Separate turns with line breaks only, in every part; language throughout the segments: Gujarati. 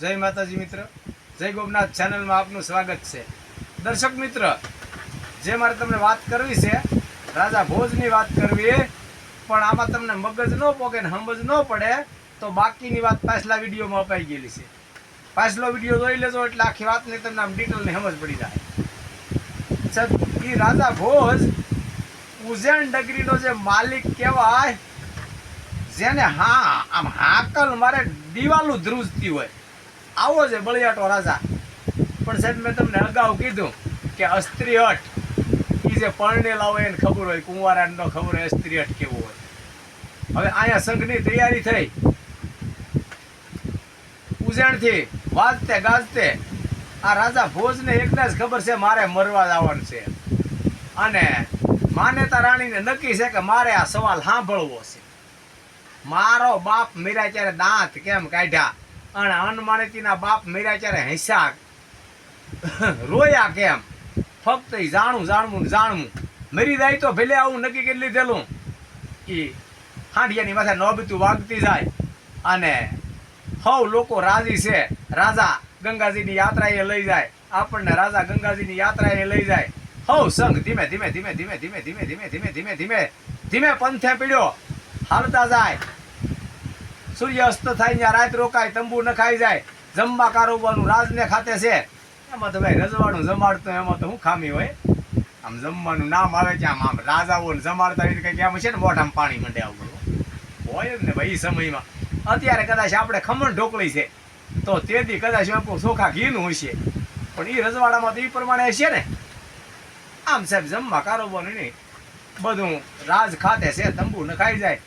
જય માતાજી મિત્ર. જય ગોપનાથ ચેનલમાં આપનું સ્વાગત છે. દર્શક મિત્ર, જે મારે તમને વાત કરવી છે, રાજા ભોજની વાત કરવી પણ આમાં તમને મગજ ન પોકે ને સમજ ન પડે, તો બાકીની વાત પાછલા વિડીયોમાં અપાઈ ગયેલી છે. પાછલો વીડિયો જોઈ લેજો એટલે આખી વાતની તમને આમ ડિટેલની સમજ પડી જાય. એ રાજા ભોજ ઉજ્જૈન ડગરીનો જે માલિક કહેવાય, જેને હા, આમ હાકલ મારે દિવાલું ધ્રુજતી હોય. આવો છે બળિયાટો રાજા. પણ સાહેબ, મેં તમને અગાઉ કીધું કે અસ્ત્રીહટ એ જે પરણેલા હોય એને ખબર હોય, કુંવારાનો ખબર હોય અસ્ત્રીહટ કેવું હોય. હવે અહીંયા સંઘની તૈયારી થઈ. ઉજેણથી વાજતે ગાજતે આ રાજા ભોજને એકને જ ખબર છે મારે મરવા જવાનું છે. અને માન્યતા રાણીને નક્કી છે કે મારે આ સવાલ સાંભળવો છે. મારો બાપ મીરા ત્યારે દાંત કેમ કાઢ્યા? અને અનમાનિતીના બાપ મર્યા ત્યારે હસ્યા રોયા કેમ ફક્ત ઈ જાણું જાણવું જાણવું મરી જાય તો ભલે આવું નક્કી કરી લીધેલું એ હાંડિયાની માથે નોબીતું વાગતી જાય અને હવ લોકો રાજી છે રાજા ગંગાજીની યાત્રાએ લઈ જાય આપણને રાજા ગંગાજીની યાત્રાએ લઈ જાય હવ સંઘ ધીમે ધીમે ધીમે ધીમે ધીમે ધીમે ધીમે ધીમે ધીમે ધીમે ધીમે પંથે પીડ્યો હાલતા જાય સૂર્ય અસ્ત થાય ત્યાં રાત રોકાય, તંબુ નખાઈ જાય, જમવા કારોબારનું રાજને ખાતે છે. એમાં તો ભાઈ રજવાડું જમાડતો એમાં તો શું ખામી હોય. આમ જમવાનું નામ આવે છે, આમ આમ રાજાઓને જમાડતા એટલે કંઈક એમ છે ને, મોઢામાં પાણી મંડે આવું હોય જ ને ભાઈ સમયમાં. અત્યારે કદાચ આપણે ખમણ ઢોકળી છે, તો તેથી કદાચ આપણું ચોખા ઘીનું હશે. પણ એ રજવાડામાં તો એ પ્રમાણે હશે ને. આમ સાહેબ, જમવા કારોબાર નહીં. બધું રાજ ખાતે છે, તંબુ નખાઈ જાય.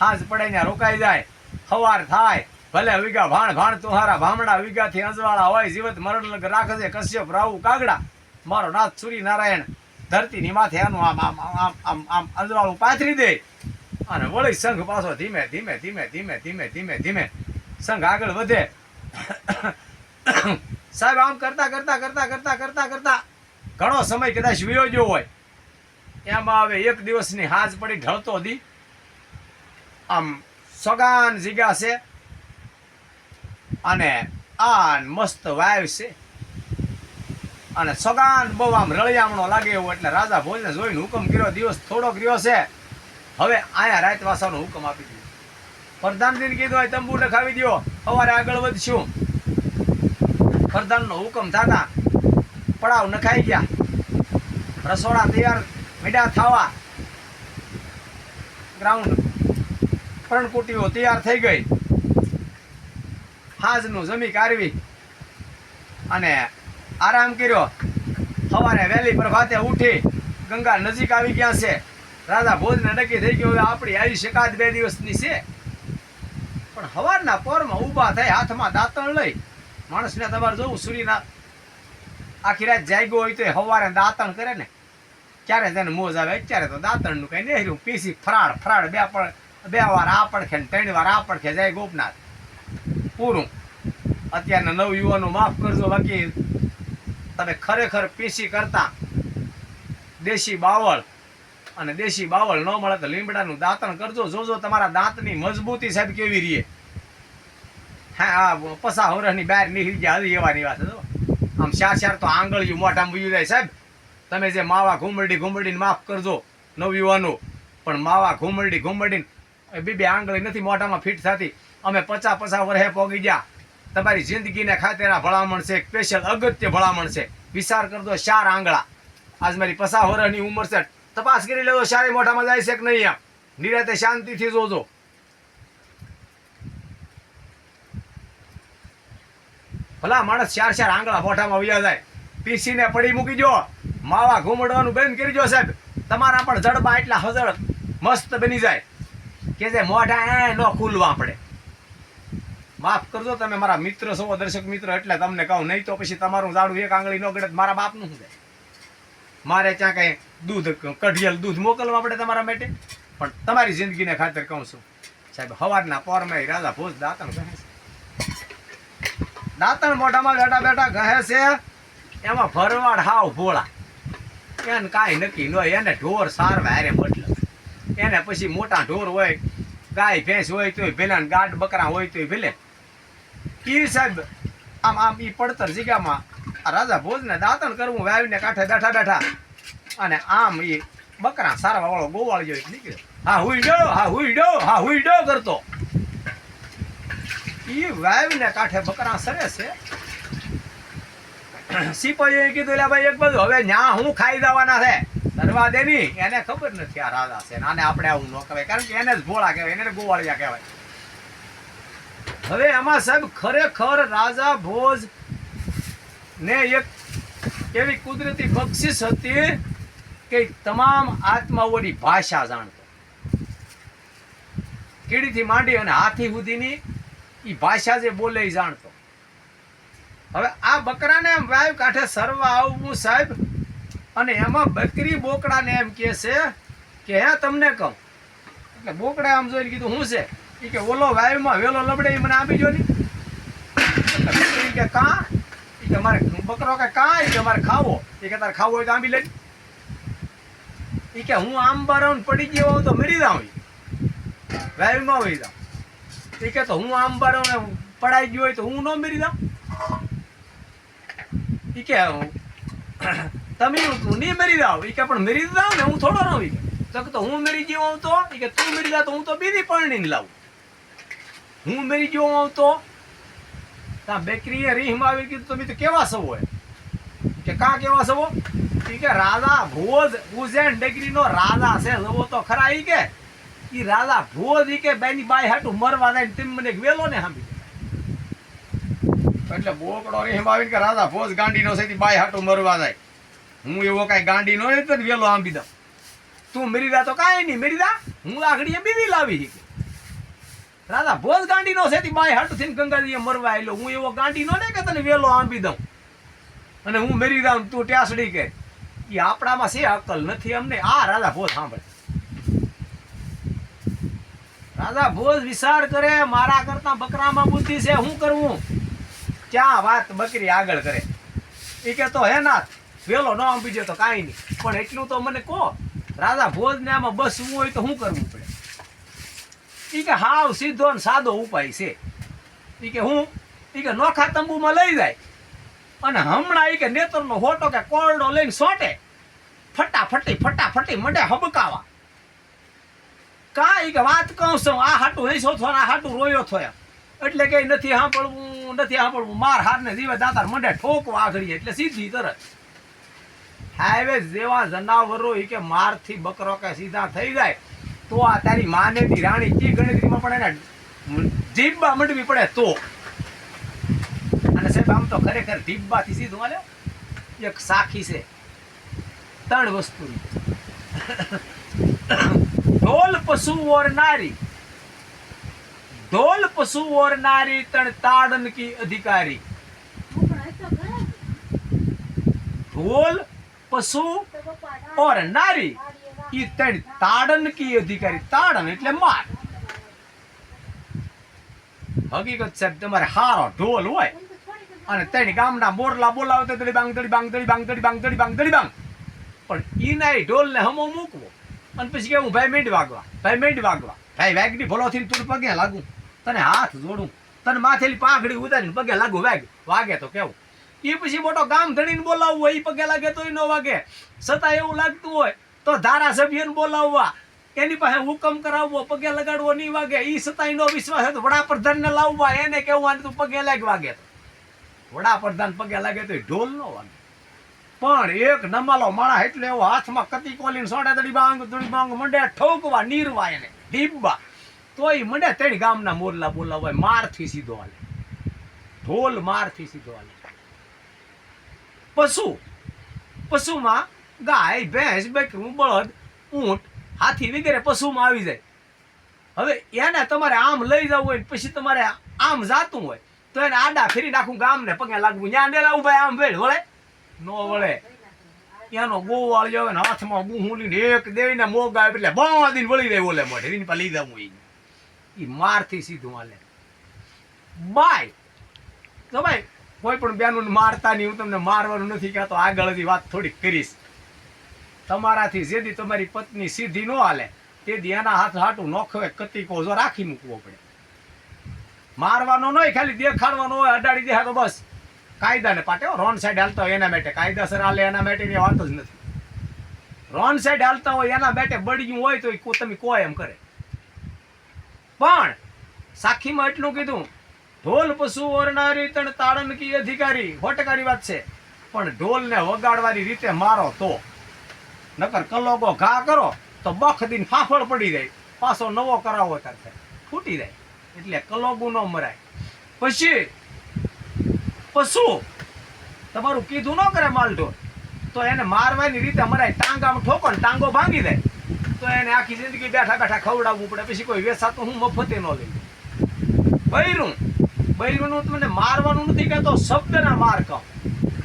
હાજ પડે ત્યાં રોકાઈ જાય. સવાર થાય. ભલે વિગા ભાણ ભાણ તુહારા ભામડા વિગાથી અંજવાળા હોય, જીવત મરણ લગ રાખે કશ્યપ, રાહુ, કાગડા. મારો નાથ સૂર્ય નારાયણ ધરતીની માથે આનું આમ આમ આમ આમ આમ અંજવાળું પાથરી દે. અને વળી સંઘ પાછો ધીમે ધીમે ધીમે ધીમે ધીમે ધીમે ધીમે સંઘ આગળ વધે. સાહેબ, આમ કરતા કરતા કરતા કરતા કરતા કરતા ઘણો સમય કદાચ વયો હોય. એમાં હવે એક દિવસની હાજ પડી, ઢળતો હતી આમ સગાન જીગા છે. અને આન મસ્ત વાવ છે. અને સગાન બહુ આમ રળિયામણો લાગે એવો એટલે રાજા ભોજને જોઈને હુકમ કર્યો, દિવસ થોડોક રહ્યો છે. હવે આયા રાત વાસાનો હુકમ આપી દીધો. પ્રધાનજીને કીધું હોય તંબુ નખાવી દ્યો, સવારે આગળ વધશું. પ્રધાનનો હુકમ થતા પડાવ નખાઈ ગયા. રસોડા તૈયાર મીડા થવા. ગ્રાઉન્ડ પરણકુટીઓ તૈયાર થઈ ગઈ. હાજનું જમી કાઢવી અને આરામ કર્યો. સવારે વહેલી પ્રભાતે ઉઠી ગંગા નજીક આવી ગયા છે. રાજા ભોજને નક્કી થઈ ગયું, હવે આપણી આવી શકાત બે દિવસની છે. પણ સવારના પોરમાં ઊભા થઈ હાથમાં દાંતણ લઈ માણસને તમારે જોવું, સૂર્યના આખી રાત જાગ્યો હોય તો સવારે દાંતણ કરે ને. ક્યારે તેને મોજ આવે? અત્યારે તો દાંતણનું કંઈ નહીં પીસી ફરાળ ફરાળ, બે પણ બે વાર આ પડખે ત્રણ વાર આ પડખે જાય ગોપનાથ. પૂરું. અત્યારના નવ યુવાનો માફ કરજો બાકી. તમે ખરેખર પીસી કરતા. દેશી બાવળ અને દેશી બાવળ ન મળે તો લીમડાનું દાંતણ કરજો. જોજો તમારા દાંતની મજબૂતી સાહેબ કેવી રહે. હા, આ પસા હોરની બહાર નીકળી ગયા હજી એવાની વાત હતો આમ ચાર ચાર તો આંગળીયું મોઢામાં વયું જાય સાહેબ. તમે જે માવા ઘૂમરડી ઘૂમરડીને માફ કરજો નવયુવાનો પણ માવા ઘૂમરડી ઘૂમરડીને બે બે આંગળી નથી, મોઢામાં ફિટ થતી. અમે પચાસ પચાસ વર્ષે પોગી ગયા. તમારી જિંદગીને ખાતેના ભલામણ છે સ્પેશિયલ અગત્ય ભલામણ છે. વિચાર કરજો, ચાર આંગળા. આજ મારી પચાસ વર્ષની ઉંમર છે. તપાસ કરી લેજો ચારે મોઢામાં જાય છે કે નહીં એમ. નિરાતે શાંતિથી જોજો. ભલા માણસ ચાર ચાર આંગળા મોઢામાં વ્યા જાય. પીસીને પડી મૂકી જો માવા ઘૂમડવાનું બંધ કરી જો સાહેબ. તમારા પણ જડબા એટલા હજળ મસ્ત બની જાય. કે જે મોઢા એ ન ખુલવા પડે માફ કરજો, તમે મારા મિત્ર છો, દર્શક મિત્ર, એટલે તમને કહું, નહીં તો પછી તમારું ઝાડું એક આંગળી ન ગળે મારા બાપનું શું થાય? મારે ત્યાં કંઈ દૂધ, કઢિયલ દૂધ મોકલવા પડે તમારા માટે? પણ તમારી જિંદગીને ખાતર કહું છું, સાહેબ, હવારના પોરમાં રાજા ભોજ દાંતણ કહે છે. દાંતણ મોઢામાં બેઠા બેઠા કહે છે. એમાં ભરવાડ હાવ ભોળા. એને કાંઈ નક્કી ન હોય, એને ઢોર સારવા હારે મતલબ. એને પછી મોટા ઢોર હોય ગાય, ભેંસ હોય તોય ભેલા ગાઢ બકરા હોય તોય ભેલે. એ સાહેબ, આમ આમ એ પડતર જગ્યામાં રાજા ભોજને દાંતણ કરવું વાવીને કાંઠે બેઠા બેઠા. અને આમ એ બકરા સારવા વાળો ગોવાળ એક નીકળ્યો. હા, હુઈ ડો હા, હુઈ ડો હા, હુઈ ડો કરતો. એ વાવીને કાંઠે બકરા સરે છે. સિપાહીઓએ કીધું ભાઈ, એક બધું હવે ન્યા હું ખાઈ જવાના છે. ધરવા દે ની એને ખબર નથી આ રાજા છે આને આપણે આવું ન કહેવાય. કારણ કે એને જ ભોળા કહેવાય, એને ગોવાળિયા કહેવાય. હવે એમાં સાહેબ ખરેખર રાજા ભોજ ને એક એવી કુદરતી બક્ષિસ હતી કે તમામ આત્માઓની ભાષા જાણતો. કીડીથી માંડી અને હાથી સુધીની એ ભાષા જે બોલે એ જાણતો. હવે આ બકરાને વાયુ કાંઠે સરવા આવવું સાહેબ અને એમાં બકરી બોકડાને એમ કહે છે કે, હે, તમને કહું. એટલે બોકડા આમ જોઈને કીધું શું છે? ઈ કે, ઓલો વાયુમાં વેલો લબડે મને આપી જો ને. બકરી કે કા? ઈ કે, મારે બકરો કે કા? એ કે, મારે ખાવો. એ કે, તારે ખાવો હોય તો આંબી લે. એ કે, હું આમ બારાઉન પડી ગયો હોઉં તો મરી જાઉં. વાયુમાં હોય જાઉં. એ કે, તો હું આમ બારાઉન્ડ પડાઈ ગયો હોય તો હું ન મરી જાઉં. એ કે તમે નહીં મરી જાવ ઈ કે પણ મરી જાવ ને હું થોડો રહું ઈ તો કે હું મરી ગયો આવતો તો? ઈ કે તું મરી જા તો હું તો બીજી પરણીને લાવું. હું મરી ગયો આવતો ત્યાં બેકરીએ રીહમાં આવી કીધું તમે તો કેવા સવો કે કા કેવા સવો? ઈ કે રાજા ભોજ ઉજેન ડેગરીનો રાજા છે, સવો તો ખરા ઈ કે? ઈ રાજા ભોજ ઈ કે બેની બાય હાટું મરવા જાય તેમ મને વેલો ને સાંભળી એટલે બોકડો રીહમાં આવીને કે રાજા ભોજ ગાંડીનો છે બાય હાટું મરવા જાય. હું એવો કાંઈ ગાંડી નો હોય ને વેલો આંબી દઉં. તું મરી જા તો કાંઈ નહીં મરી જા હું આગળ બીજી લાવી. રાજા ભોજ ગાંડી નો છે બાય હટ થઈને ગંગાજી મરવા આવેલો હું એવો ગાંડી નો ને કે તને વેલો આંબી દઉં. અને હું મરી જાઉં તું ટ્યાસડી કે. એ આપણામાં છે અક્કલ, નથી અમને. આ રાજા ભોજ સાંભળે. રાજા ભોજ વિચાર કરે. મારા કરતા બકરામાં બુદ્ધિ છે શું કરવું? ક્યાં વાત બકરી આગળ કરે? એ કે તો હે નાથ વેલો ન આંબી જાય તો કાંઈ નહીં. પણ એટલું તો મને કહો, રાજા ભોજ ને આમાં બસ શું હોય તો શું કરવું પડે? ઈ કે હાવ સીધો ને સાદો ઉપાય છે. ઈ કે હું, ઈ કે નોખા તંબુમાં લઈ જાય. અને હમણાં ઈ કે નેતરનો હોટો કે કોરડો લઈને સોટે. ફટાફટી ફટાફટી મંડે હબકાવા. કાંઈ કે વાત કહું છું, આ હાટું હૈસો થો આ હાટું રોયો થયો એટલે કે નથી સાંભળવું નથી સાંભળવું. માર હારને જીવે દાતાર મંડે ઠોકવા આગળ એટલે સીધી તરત. હાઈવે જેવા જનાવરો ઈ કે મારથી બકરો કે સીધા થઈ જાય તો આ તારી માને તી રાણી કી ગણતરીમાં પણ એને જીભમાં મંડવી પડે તો. અને સાહેબ આમ તો ખરેખર જીભમાંથી સીધું હાલે એક સાખી છે. ત્રણ વસ્તુ. ઢોલ પશુ ઓર નારી. ઢોલ પશુ ઓર નારી તણ તાડન કી અધિકારી. ઢોલ પશુ ઓર નારી, ઈ ત્રણ તાડન કી અધિકારી. તાડન એટલે માર. હકીકત સાહેબ તમારે હારો ઢોલ હોય અને તેની ગામના મોરલા બોલાવે તો દડી બાંગ દડી બાંગ દડી બાંગ દડી બાંગ દડી બાંગ દડી બાંગ. પણ ઈના એ ઢોલને હમો મૂકવો અને પછી કેવું ભાઈ મેંડ વાગવા, ભાઈ મેંડ વાગવા. ભાઈ વાગડી ભલો થઈને તું પગે લાગુ. તને હાથ જોડું. તને માથેલી પાંખડી ઉતારીને પગે લાગુ. વાગ, વાગે તો કેવું? એ પછી મોટો ગામ ધણીને બોલાવવું હોય એ પગે લાગે તો ન વાગે. છતાં એવું લાગતું હોય તો ધારાસભ્યને બોલાવવા. એની પાસે હુકમ કરાવવો, પગે લગાડવો નહીં વાગે. એ છતાં એનો વિશ્વાસ હતો વડાપ્રધાનને લાવવા, એને કેવું આને તું પગે લાગ વાગે. તો વડાપ્રધાન પગે લાગે તો ઢોલ ન વાગે. પણ એક નમાલો માણા એટલે એવો હાથમાં કતી કોલીને સોડે દડી બાંગ દડી બાંગ, મંડે ઠોકવા, નીરવા એને, ઢીબવા. તોય મંડે તેની ગામના મોરલા બોલાવવા, મારથી સીધો હાલે. ઢોલ મારથી સીધો હાલે. પશુ. પશુમાં ગાય, ભેંસ, બકરું, બળદ, ઊંટ, હાથી વગેરે પશુમાં આવી જાય. હવે એને તમારે આમ લઈ જવું હોય પછી તમારે આમ જાતું હોય, તો એને આડા ફેરી નાખું ગામને પગે લાગવું. ત્યાં ડેલા ઊભા આમ વેળ વળે? નો વળે. એનો ગોવાળ આવે ને હાથમાં લઈને એક દેવીને મોગ આવે એટલે બાંધીને વળી રહે ઓલે મોઢે. એની પાસે લઈ જવું ઈ મારથી સીધું હાલે. બાય. તો ભાઈ કોઈ પણ બેનું મારતા નહીં, હું તમને મારવાનું નથી કહેતો આગળથી વાત થોડીક કરીશ. તમારાથી જેથી તમારી પત્ની સીધી ન હાલે તેથી એના હાથ હાટું નોખવે કતિકો જો રાખી મૂકવો પડે. મારવાનો નહીં ખાલી દેખાડવાનો હોય, અડાડી દેખા તો બસ. કાયદાને પાટે રોન સાઈડ હાલતા હોય એના માટે. કાયદાસર હાલે એના માટેની વાત જ નથી. રોન સાઈડ હાલતા હોય એના માટે બળ્યું હોય તો તમે કોઈ એમ કરે. પણ, સાખીમાં એટલું કીધું ઢોલ પશુ ઓરનારી તણ તાળનકી અધિકારી. હોટકારી વાત છે. પણ ઢોલને વગાડવાની રીતે મારો તો. નકર કલોગો ઘા કરો, તો બખ દીન ફાફળ પડી જાય. પાછો નવો કરાવો ત્યારે ફૂટી જાય. એટલે કલોગુ ન મરાય. પછી પશુ તમારું કીધું ન કરે માલઢોર તો એને મારવાની રીતે મરાય. ટાંગામાં ઠોકો ને ટાંગો ભાંગી દે તો એને આખી જિંદગી બેઠા બેઠા ખવડાવવું પડે. પછી કોઈ વેસાતું હું મફતે ન લઈ બૈરું. બૈરુંનું તમને મારવાનું નથી કહેતો શબ્દના માર કહો.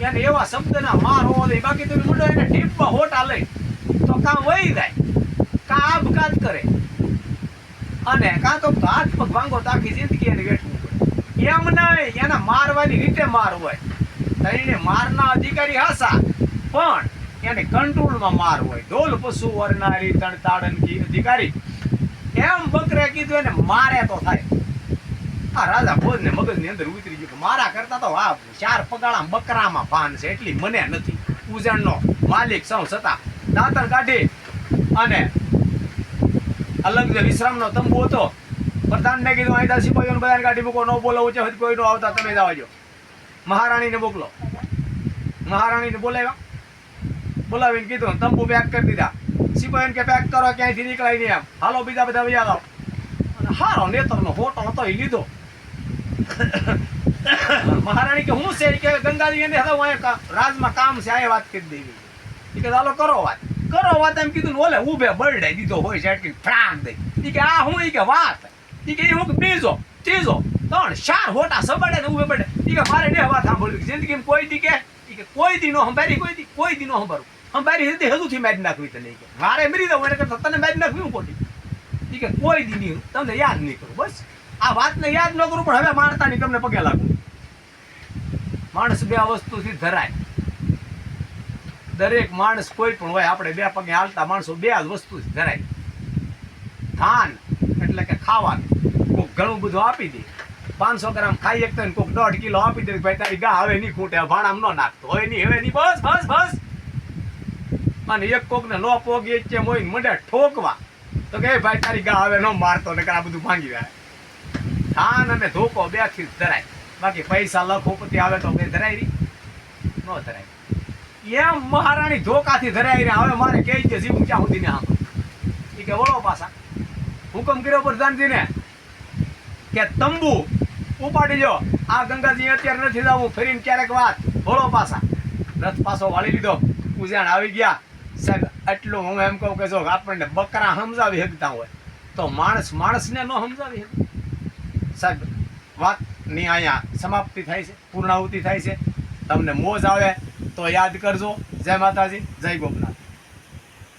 એને એવા શબ્દના માર હોવા જોઈએ બાકી તમે મૂંડો એને ટીપમાં હોટા લઈ. તો કાં વહી જાય? કાં આપઘાત કરે? અને કાં તો હાથ પગ ભાંગો તાકી જિંદગી એને વેઠવું પડે. એમ નહીં, એને મારવાની રીતે માર હોય. તઈને મારના અધિકારી હાસા, પણ એને કંટ્રોલમાં માર હોય. ઢોલ પશુ વરનારી તણ તાડન અધિકારી. એમ બકરે કીધું એને મારે તો થાય. આ રાજા ભોજ ને મગજની અંદર ઉતરી ગયું મારા કરતા તો આ ચાર પગાળા બકરામાં ભાન છે એટલી મને નથી. ઉજણનો માલિક સૌ છતાં દાંતણ કાઢી અને અલગ વિશ્રામનો તંબુ હતો, પ્રધાનને કીધું, અહીં સિપાહીઓને બધાને કાઢી મૂકો, ન બોલો ઉચે હજી કોઈ ન આવતા, તમે જો મહારાણીને મોકલો. મહારાણીને બોલાવ્યા. બોલાવીને કીધું તંબુ પેક કરી દીધા. સિપાહીઓને કે પેક કરો, ક્યાંયથી નીકળાય નહીં એમ. હાલો, બીજા બધા બીજા હારો નેતરનો ફોટો હતો, એ લીધો. મહારાણી કે, હું છે? કે, ગંગાજી એને રાજમાં કામ છે આ વાત કરી દેવી. કે ચાલો કરો વાત. કરો વાત એમ કીધું ઓલે ઉભે બરડે દીધો હોય છે, એટલી ફ્રાંક દઈ. કે, આ હું? કે, વાત. કે હું બીજો ત્રીજો ત્રણ, ચાર હોટા સબડે ને ઉભે બરડે ઈ કે, મારે ને વાત સાંભળવી જિંદગી કોઈ દી કે કે, કોઈ દી નો સંભારી કોઈ દી કોઈ દી નો સંભારું સંભારી હતી હજુથી મેચ નાખવી તને કે. મારે મરી દઉં એને કરતા તને મેચ નાખવી હું ખોટી? કે, કોઈ દી નહીં તમને યાદ નહીં કરું, બસ. આ વાતને યાદ ન કરું, પણ હવે મારતા નહીં તમને પગે લાગુ. માણસ બે વસ્તુથી ધરાય. દરેક માણસ કોઈ પણ હોય, આપણે બે પગે હાલતા માણસો બે જ વસ્તુથી ધરાય. ધાન એટલે કે ખાવાનું. કોઈક ઘણું બધું આપી દે. પાંચસો ગ્રામ ખાઈ એક કોક દોઢ કિલો આપી દે ભાઈ તારી ગા હવે નહીં ખૂટે ભાણામ ન નાખતો. હોય નહીં, હવે નહીં, બસ બસ બસ. અને એક કોક ને પોગી એમ હોય ને મંડે ઠોકવા. તો કે ભાઈ તારી ગા હવે ન મારતો ને આ બધું ભાંગી જાય. ધાન અને ધોકો બેથી ધરાય. બાકી પૈસા લખોપતિ આવે તો કઈ ધરાય રહી ન ધરાય. એમ મહારાણી ધોકાથી ધરાય રહી હવે મારે કહી છે જીવું ક્યાં સુધી ને આમ એ કે, વળો પાછા. હુકમ કર્યો પ્રધાનજીને કે, તંબુ, ઉપાડી જો આ ગંગાજી અત્યારે નથી જવું. ફરીને ક્યારેક વાત. વળો પાછા. રથ પાછો વાળી લીધો. ઉજાણ આવી ગયા. સાહેબ એટલું હું એમ કહું કે જો આપણને બકરા સમજાવી શકતા હોય, તો માણસ માણસને ન સમજાવી શકે. સાહેબ વાતની અહીંયા સમાપ્તિ થાય છે, પૂર્ણાહુતિ થાય છે. તમને મોજ આવે તો યાદ કરજો. જય માતાજી, જય ગોપનાથ.